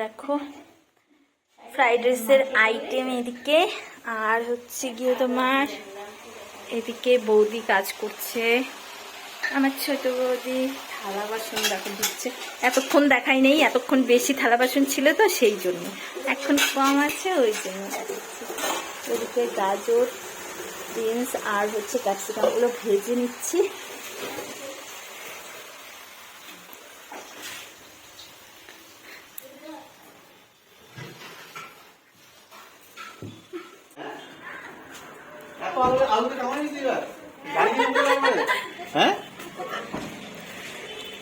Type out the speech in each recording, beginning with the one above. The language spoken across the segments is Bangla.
দেখো ফ্রাইড রাইসের আইটেম এদিকে, আর হচ্ছে গিয়ে তোমার এদিকে বৌদি কাজ করছে। আমার ছোট বৌদি থালা বাসন দেখো দিচ্ছে। এতক্ষণ দেখাই নেই, এতক্ষণ বেশি থালা বাসন ছিল তো সেই জন্য। এখন কম আছে, ওই জন্য ওদিকে গাজর বিনস আর হচ্ছে ক্যাপসিকামগুলো ভেজে নিচ্ছি।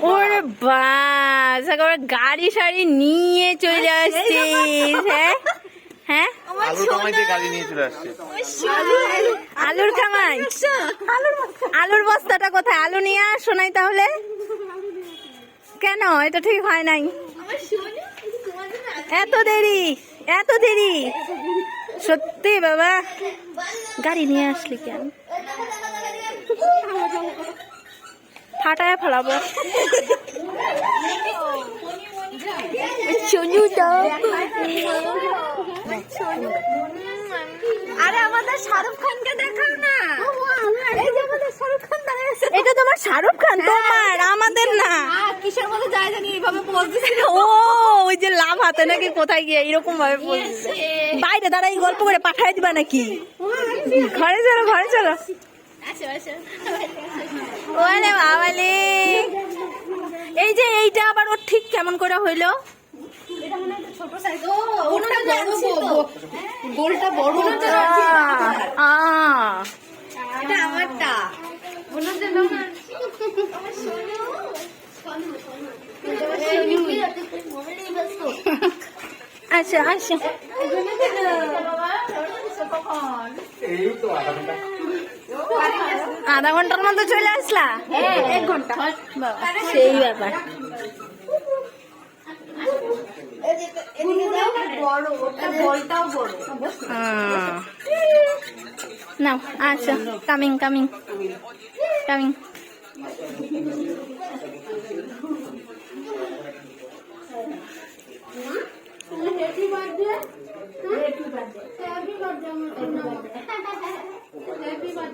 ওরে বাস একেবারে গাড়ি সাড়ি নিয়ে চলে আসছিস হ্যাঁ হ্যাঁ আলুর কামাই আলুর বস্তাটা কোথায় আলু নিয়ে আসো নাই তাহলে কেন এটা ঠিক হয় নাই এত দেরি এত দেরি সত্যি বাবা গাড়ি নিয়ে আসলি কেন ফাটায় ফেলাবো। আরে আমাদের শাহরুখ খানকে দেখাও না। এই এটা তোমার শাহরুখ খান? তোমার আমাদের না। কিসের মধ্যে যায় জানি এইভাবে পোজ ও ওই যে লাভ হাতে নাকি কোথায় গিয়ে এরকম ভাবে বাইরে দাঁড়াই গল্প করে পাঠাই দিবা নাকি? ঘরে চলো ঘরে চলো। ওরে বাবালে। এই যে এইটা আবার ওর ঠিক কেমন করে হইল? ছোট সাইজ ও ওটা বড় গোলটা বড় আমারটা। আচ্ছা আচ্ছা। এই তো আধা ঘণ্টার মধ্যে চলে আসলা? এক ঘণ্টা। সেই ব্যাপার। নাও আচ্ছা কামিং কামিং কামিং। আমার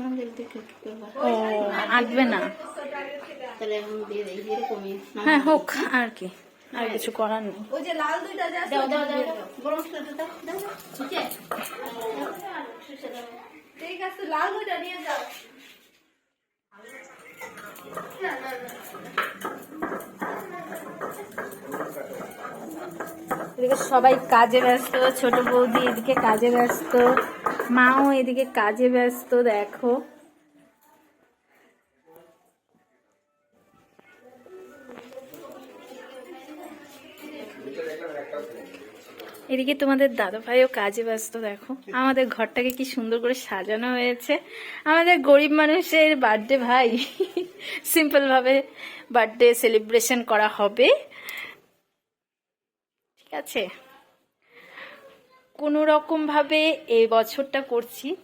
ও আটবে না। তাহলে এখন দিয়ে দেই এরকমই। হ্যাঁ হোক আর কি। আর কিছু করার নেই। ওই যে লাল দুইটা যা দাও দাও দাও গরম মশলাটা দাও দাও ঠিক আছে ঠিক আছে লাল দুইটা নিয়ে যাও। এদিকে সবাই কাজে ব্যস্ত, ছোট বৌদি এদিকে কাজে ব্যস্ত, মাও এদিকে কাজে ব্যস্ত, দেখো। এদিকে তোমাদের দাদা ভাইও কাজে ব্যস্ত, দেখো। আমাদের ঘরটাকে কি সুন্দর করে সাজানো হয়েছে। আমাদের গরিব মানুষের বার্থডে ভাই সিম্পল ভাবে বার্থডে সেলিব্রেশন করা হবে। ঠিক আছে? কোনো রকম ভাবে এই বছরটা করছি।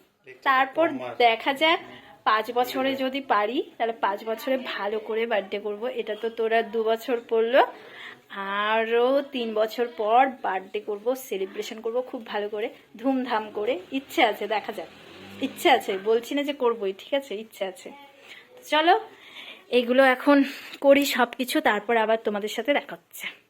তারপর দেখা যাক পাঁচ বছরে যদি পারি তাহলে পাঁচ বছরে ভালো করে বার্থডে করব। এটা তো তোরা দু বছর পড়ল। আরও তিন বছর পর বার্থডে করব সেলিব্রেশন করব খুব ভালো করে ধুমধাম করে। ইচ্ছে আছে দেখা যাক। ইচ্ছে আছে বলছি না যে করবোই ঠিক আছে? ইচ্ছে আছে। চলো এগুলো এখন করি সব কিছু তারপর আবার তোমাদের সাথে দেখা হচ্ছে।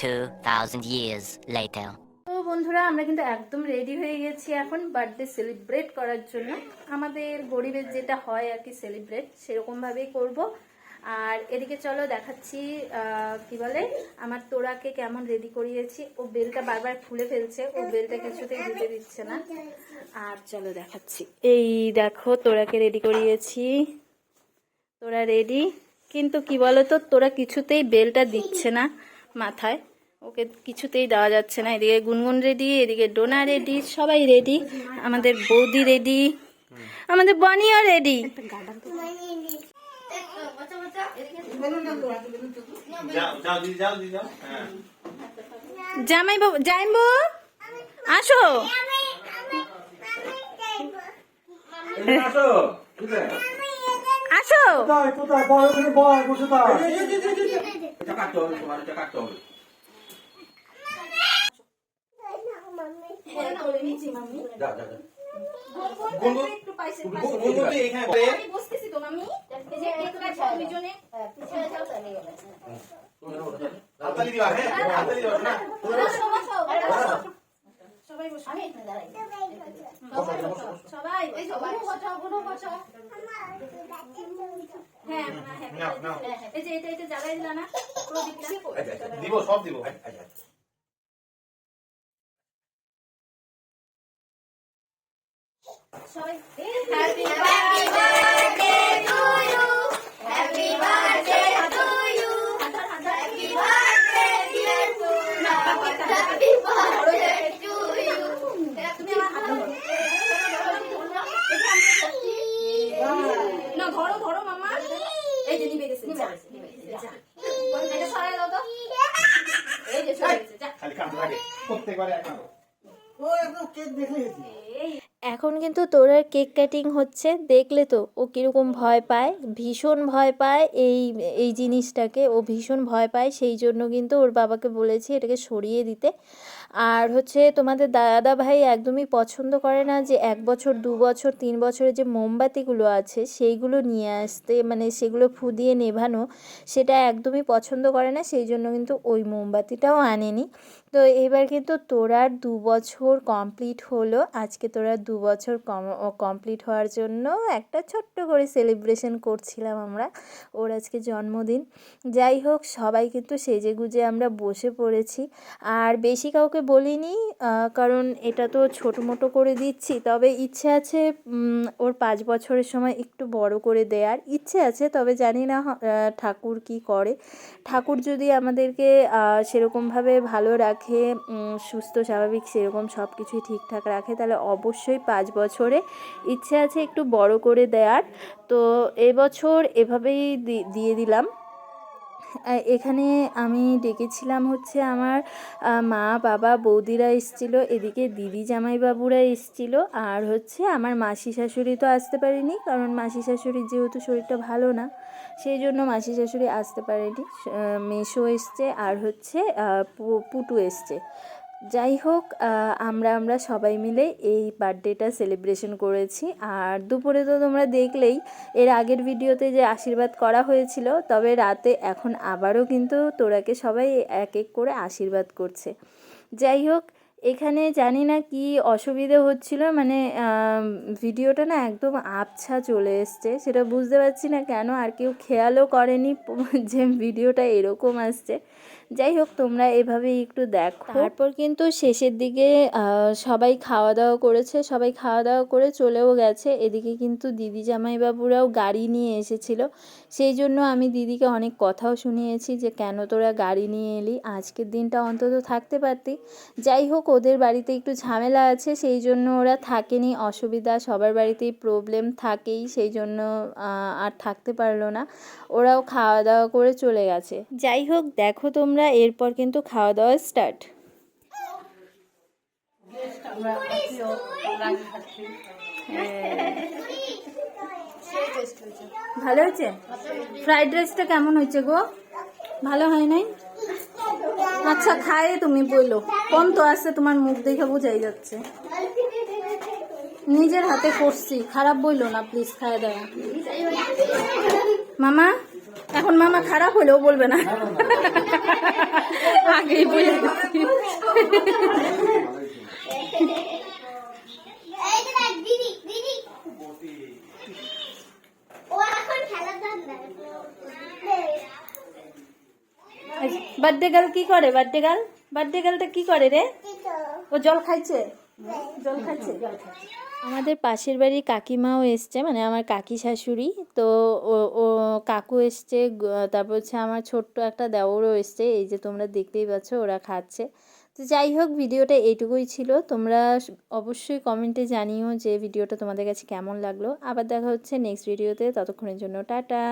2,000 years later. তো বন্ধুরা আমরা কিন্তু একদম রেডি হয়ে গেছি এখন বার্থডে সেলিব্রেট করার জন্য। আমাদের গরিবের যেটা হয় আর কি সেলিব্রেট সেরকম ভাবেই করব। আর এদিকে চলো দেখাচ্ছি কি বলে আমার তোরাকে কেমন রেডি করিয়েছি। ও বেলটা বারবার খুলে ফেলছে ও বেলটা কিছুতেই দিতে দিচ্ছে না। আর চলো দেখাচ্ছি। এই দেখো তোরাকে রেডি করিয়েছি। তোরা রেডি কিন্তু কি বলতো তোরা কিছুতেই বেলটা দিচ্ছে না। মাথায় ওকে কিছুতেই দেওয়া যাচ্ছে না এদিকে গুনগুন রেডি এদিকে ডোনা রেডি সবাই রেডি আমাদের বৌদি রেডি আমাদের বনিও রেডি হ্যাঁ জামাই বাবু জামাইবু আসো আসো আসো কোথায় কোথায় বয় ওখানে বয় বসে থাক এটা কাটতে হবে তোমার এটা কাটতে হবে বসে হাততালি দিবা হ্যাঁ হাততালি দিবা না সবাই বসো সবাই হ্যাঁ হ্যাঁ নাও নাও এই যে এটা এটা জ্বালাই দিলা না প্রদীপটা আচ্ছা, আচ্ছা, দিব সব দিব আচ্ছা আচ্ছা। সবাই এখন কিন্তু তোরার কেক কাটিং হচ্ছে। দেখলে তো ও কীরকম ভয় পায়, ভীষণ ভয় পায় এই এই জিনিসটাকে। ও ভীষণ ভয় পায়, সেই জন্য কিন্তু ওর বাবাকে বলেছি এটাকে সরিয়ে দিতে। আর হচ্ছে তোমাদের দাদা ভাই একদমই পছন্দ করে না যে এক বছর, দু বছর, তিন বছরের যে মোমবাতিগুলো আছে, সেইগুলো নিয়ে আসতে মানে সেগুলো ফু দিয়ে নেভানো, সেটা একদমই পছন্দ করে না, সেই জন্য কিন্তু ওই মোমবাতিটাও আনেনি। তো এবার কিন্তু তোরার দু বছর কমপ্লিট হলো, আজকে তোরা দু বছর কমপ্লিট হওয়ার জন্য একটা ছোট্ট করে সেলিব্রেশন করছিলাম আমরা, ওর আজকে জন্মদিন। যাই হোক, সবাই কিন্তু সেজে গুজে আমরা বসে পড়েছি, আর বেশি কাউকে বলিনি কারণ এটা তো ছোটো মোটো করে দিচ্ছি। তবে ইচ্ছে আছে ওর পাঁচ বছরের সময় একটু বড় করে দেওয়ার ইচ্ছে আছে, তবে জানি না ঠাকুর কি করে। ঠাকুর যদি আমাদেরকে সেরকমভাবে ভালো রাখে সুস্থ, স্বাভাবিক সেরকম সব কিছুই ঠিকঠাক রাখে, তাহলে অবশ্যই পাঁচ বছরে ইচ্ছে আছে একটু বড় করে দেওয়ার তো এবছর এভাবেই দিয়ে দিলাম। এখানে আমি ডেকেছিলাম হচ্ছে আমার মা, বাবা, বৌদিরা এসছিল, এদিকে দিদি জামাইবাবুরা এসছিল, আর হচ্ছে আমার মাসি শাশুড়ি তো আসতে পারেনি, কারণ মাসি শাশুড়ির যেহেতু শরীরটা ভালো না, সেই জন্য মাসি শাশুড়ি আসতে পারেনি মেশো এসছে, আর হচ্ছে পুটু এসছে। যাই হোক আমরা আমরা সবাই মিলে এই বার্থডেটা সেলিব্রেশন করেছি। আর দুপুরে তো তোমরা দেখলেই, এর আগের ভিডিওতে যে আশীর্বাদ করা হয়েছিল, তবে রাতে এখন আবারও কিন্তু তোরাকে সবাই এক এক করে আশীর্বাদ করছে। যাই হোক, এখানে জানি না কি অসুবিধে হচ্ছিল মানে ভিডিওটা না একদম আবছা চলে এসছে, সেটা বুঝতে পারছি না কেন, আর কেউ খেয়ালও করেনি যে ভিডিওটা এরকম আসছে। যাই হোক তোমরা এভাবেই একটু দেখো। তারপর কিন্তু শেষের দিকে সবাই খাওয়া দাওয়া করেছে সবাই খাওয়া দাওয়া করে চলেও গেছে। এদিকে কিন্তু দিদি জামাইবাবুরাও গাড়ি নিয়ে এসেছিল। সেই জন্য আমি দিদিকে অনেক কথাও শুনিয়েছি যে কেন তোরা গাড়ি নিয়ে এলি? আজকের দিনটা অন্তত থাকতে পারতি। যাই হোক ওদের বাড়িতে একটু ঝামেলা আছে সেই জন্য ওরা থাকেনি। অসুবিধা সবার বাড়িতেই প্রবলেম থাকেই সেই জন্য আর থাকতে পারল না। ওরাও খাওয়া দাওয়া করে চলে গেছে। যাই হোক দেখো তোমরা এরপর কিন্তু খাওয়া দাওয়া স্টার্ট ভালো হয়েছে? ফ্রাইড রাইসটা কেমন হয়েছে গো? ভালো হয় নাই? আচ্ছা খায়ে তুমি বইলো কম তো আছে, তোমার মুখ দেখে বোঝাই যাচ্ছে। নিজের হাতে করছি, খারাপ বইলো না প্লিজ খায় দেয় মামা, এখন মামা খারাপ হলেও বলবে না। আগেই বলে বার্থডে গার্ল কি করে? বার্থডে গার্ল বার্থডে গার্লটা কি করে রে? ও জল খাইছে? আমাদের পাশের বাড়ির কাকিমাও এসছে মানে আমার কাকি শাশুড়ি। তো ও ও কাকু এসছে তারপর হচ্ছে আমার ছোট্ট একটা দেওরও এসছে, এই যে তোমরা দেখতেই পাচ্ছ ওরা খাচ্ছে। তো যাই হোক, ভিডিওটা এইটুকুই ছিল। তোমরা অবশ্যই কমেন্টে জানিও যে ভিডিওটা তোমাদের কাছে কেমন লাগল। আবার দেখা হচ্ছে নেক্সট ভিডিওতে, ততক্ষণের জন্য টাটা।